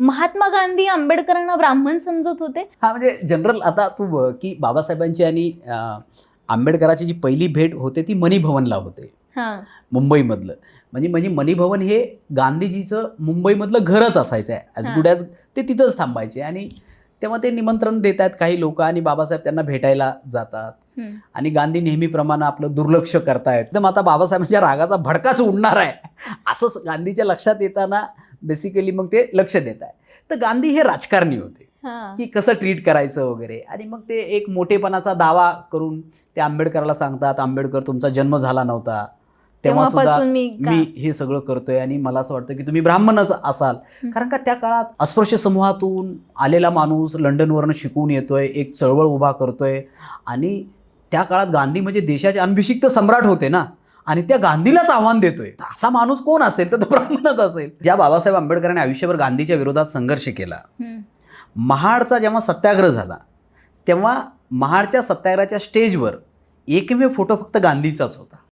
महात्मा गांधी आंबेडकरांना ब्राह्मण समजत होते? हा म्हणजे जनरल आता तू बघ की बाबासाहेबांची आणि आंबेडकराची जी पहिली भेट होते ती मनी भवनला होते. हा. मुंबईमधलं. म्हणजे म्हणजे मनी भवन हे गांधीजीचं मुंबईमधलं घरच असायचं. आहे ॲज. गुड ॲज ते तिथंच थांबायचे. आणि तेव्हा ते निमंत्रण देत आहेत काही लोक आणि बाबासाहेब त्यांना भेटायला जातात. आणि गांधी नेहमीप्रमाणे आपलं दुर्लक्ष करतायत. तर आता बाबासाहेबांच्या रागाचा भडकाच उडणार आहे. असं गांधीच्या लक्षात येताना बेसिकली मग ते लक्ष देत आहे. तर गांधी हे राजकारणी होते. की कसं ट्रीट करायचं वगैरे. आणि मग ते एक मोठेपणाचा दावा करून ते आंबेडकरला सांगतात आंबेडकर तुमचा जन्म झाला नव्हता. तेव्हा सुद्धा मी मी हे सगळं करतोय आणि मला असं वाटतं की तुम्ही ब्राह्मणच असाल. कारण का त्या काळात अस्पृश्य समूहातून आलेला माणूस लंडनवरनं शिकून येतोय एक चळवळ उभा करतोय. आणि त्या काळात गांधी म्हणजे देशाचे अनभिषिक्त सम्राट होते ना. आणि त्या गांधीलाच आव्हान देतोय. असा माणूस कोण असेल? तर तो ब्राह्मणच असेल. ज्या बाबासाहेब आंबेडकरांनी आयुष्यभर गांधीच्या विरोधात संघर्ष केला. महाडचा जेव्हा सत्याग्रह झाला तेव्हा महाडच्या सत्याग्रहाच्या स्टेजवर एकमेव फोटो फक्त गांधीचाच होता.